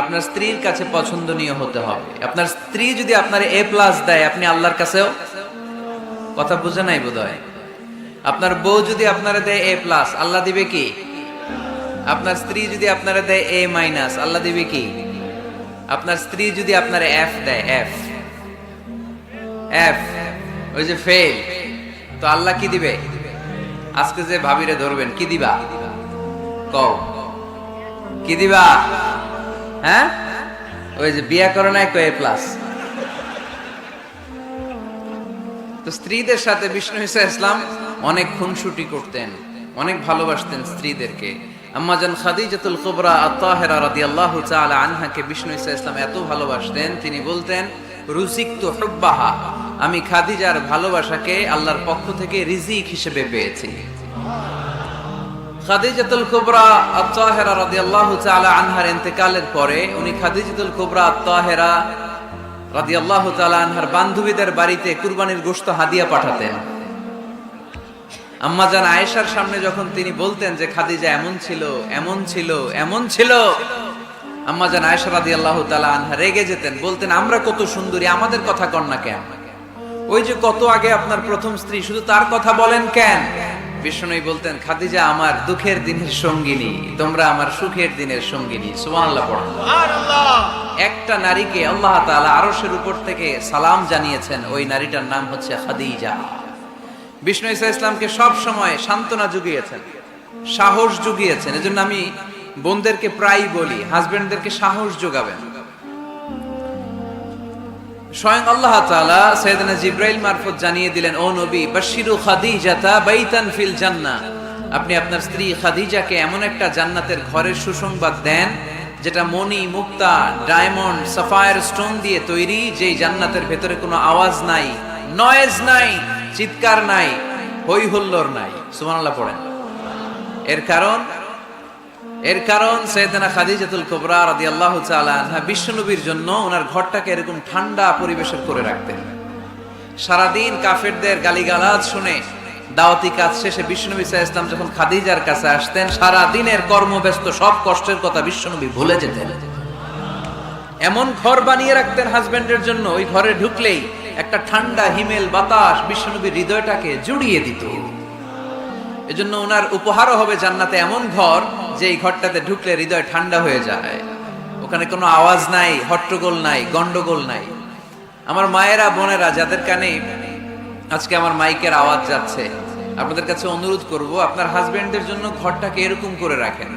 আপনার স্ত্রীর কাছে পছন্দনীয় হতে হবে। আপনার স্ত্রী যদি আপনার এ প্লাস দেয়, আপনি আল্লাহর কাছেও? কথা বুঝে নাই বোধ আপনার বউ যদি আপনারা দেয় এ প্লাস আল্লাহ দিবে কি? আপনার স্ত্রী যদি আপনারা দেয় এ মাইনাস আল্লাহ দিবে কি? আপনার স্ত্রী যদি আপনার এফ দেয় এফ এফ ওই যে ফেল তো আল্লাহ কি দিবে? আজকে যে ভাবিরে ধরবেন, কি দিবা? কও। কি দিবা? হ্যাঁ? ওই যে বিয়া করে নাই কয়ে প্লাস তো স্ত্রীদের সাথে বিষ্ণু ইসা ইসলাম অনেক খুনসুটি করতেন, অনেক ভালোবাসতেন স্ত্রীদেরকে। আম্মাজান খাদিজাতুল কুবরা আত্তাহেরা রাদিয়াল্লাহু তাআলা আনহাকে বিষ্ণু ইসা ইসলাম এত ভালোবাসতেন, তিনি বলতেন রুজিকতু হুব্বাহা, আমি খাদিজার ভালোবাসাকে আল্লাহর পক্ষ থেকে রিজিক হিসেবে পেয়েছি। খাদিজাতুল কুবরা আত্তাহেরা রাদিয়াল্লাহু তাআলা আনহার ইন্তেকালের পরে উনি খাদিজাতুল কুবরা আত্তাহেরা রাদিয়াল্লাহু তাআলা আনহার বান্ধবীদের বাড়িতে কুরবানির গোশত হাদিয়া পাঠাতেন। আম্মাজান আয়েশার সামনে যখন তিনি বলতেন যে খাদিজা এমন ছিল এমন ছিল এমন ছিল আম্মাজান আয়েশা রাদিয়াল্লাহু তাআলা আনহা রেগে যেতেন, বলতেন, আমরা কত সুন্দরী, আমাদের কথা না কেন? ওই যে কত আগে আপনার প্রথম স্ত্রী, শুধু তার কথা বলেন কেন? বিষ্ণুই বলতেন খাদিজা আমার দুঃখের দিনের সঙ্গিনী তোমরা আমার সুখের দিনের সঙ্গিনী। সুবহানাল্লাহ পড়ো। একটা নারীকে আল্লাহ তাআলা আরশের উপর থেকে সালাম জানিয়েছেন ওই নারীটার নাম হচ্ছে খাদিজা। বিষ্ণু ইসা ইসলামকে সব সময় সান্ত্বনা জুগিয়েছেন সাহস জুগিয়েছেন এজন্য আমি বোনদেরকে প্রায় বলি হাজবেন্ডদেরকে সাহস যোগাবেন। স্বয়ং আল্লাহ তাআলা সৈয়দনা জিব্রাইল মারফত জানিয়ে দিলেন, ও নবী বাশিরু খাদিজাতা বাইতান ফিল জান্নাহ। আপনি আপনার স্ত্রী খাদিজাকে এমন একটা জান্নাতের ঘরের সুসংবাদ দেন, যেটা মণি, মুক্তা, ডায়মন্ড, সাফায়ার স্টোন দিয়ে তৈরি, যেই জান্নাতের ভেতরে কোনো আওয়াজ নাই, নয়েজ নাই, চিৎকার নাই হই হুল্লোর নাই। সুবহানাল্লাহ পড়েন। এর কারণ এর কারণ সৈয়দনা খাদিজাতুল কুবরা রাদিয়াল্লাহু তাআলা আনহা বিশ্বনবীর জন্য ওনার ঘরটাকে এরকম ঠান্ডা পরিবেশের করে রাখতেন। সারাদিন কাফেরদের গালিগালাজ শুনে দাওয়াতি কাজ শেষে বিশ্বনবী আলাইহি ইসলাম যখন খাদিজার কাছে আসতেন সারা দিনের কর্মব্যস্ত সব কষ্টের কথা বিশ্বনবী ভুলে যেতেন। এমন ঘর বানিয়ে রাখতেন হাজবেন্ডের জন্য, ওই ঘরে ঢুকলেই একটা ঠান্ডা হিমেল বাতাস বিশ্বনবীর হৃদয়টাকে জুড়িয়ে দিত। এজন্য ওনার উপহারও হবে জান্নাতে এমন ঘর যে এই ঘরটাতে ঢুকলে হৃদয় ঠান্ডা হয়ে যায়। ওখানে কোনো আওয়াজ নাই, হট্টগোল নাই, গন্ডগোল নাই। আমার মায়েরা, বোনেরা যাদের কানে আজকে আমার মাইকের আওয়াজ যাচ্ছে, আপনাদের কাছে অনুরোধ করব, আপনার হাজবেন্ডদের জন্য ঘরটাকে এরকম করে রাখেন।